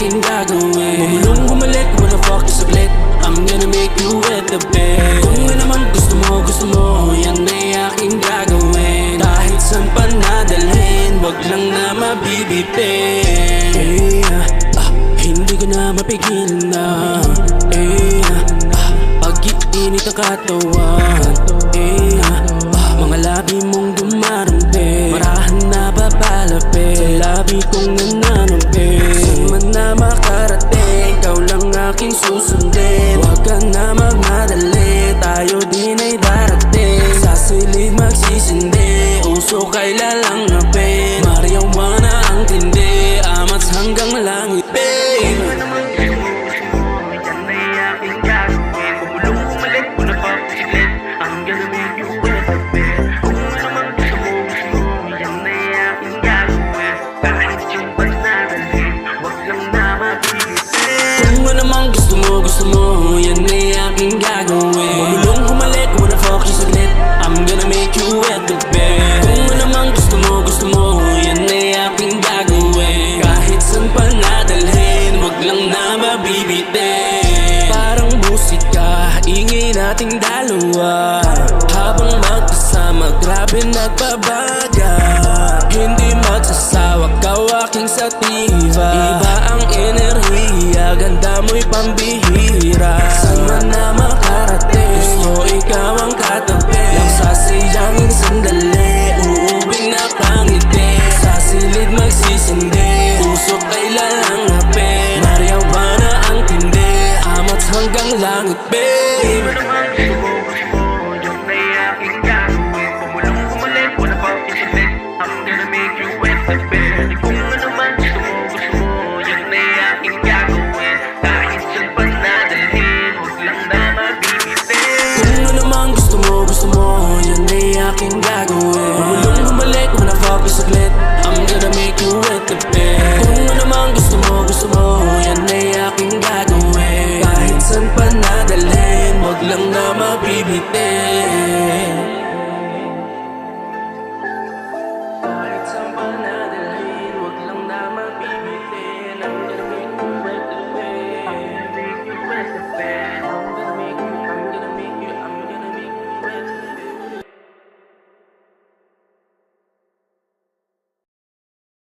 aking gagawin. Bumulong bumalik, wanna fuck you saglit I'm gonna make you wet the bed. Kung ano naman gusto mo, gusto mo Yan ay aking gagawin. Kahit saan pa nadalhin Wag lang na mabibitin Eh, ah, Hindi ko na mapigilan na. Eh, ah, pag-iinit ang katawan. Eh, ah, mga labi mong dumarante Marahan na babalapit. Sa labi kong nananampi aking susundin. Huwag ka na magmadali Tayo din ay darating. Sa silid magsisindi Usok ay lalangapin ingay nating dalawa. Habang magkasama, grabe nagbabaga. Hindi magsasawa, kaw aking sativa Iba ang enerhiya, ganda mo'y pambihira. Saan man na makarating, gusto ikaw ang katabi. Lang sasayangin sandali, uuwing napangiti. Sa silid magsisindi, usok ay lalangapin Mariawana ang tindi, amats hanggang langit, babe aking gagawin Bumulong bumalik, wanna fuck you saglit. I'm gonna make you wet the bed. Kung ano mang gusto mo, gusto mo Yan ay aking gagawin. Kahit saan pa nadalhin Wag lang na mabibitin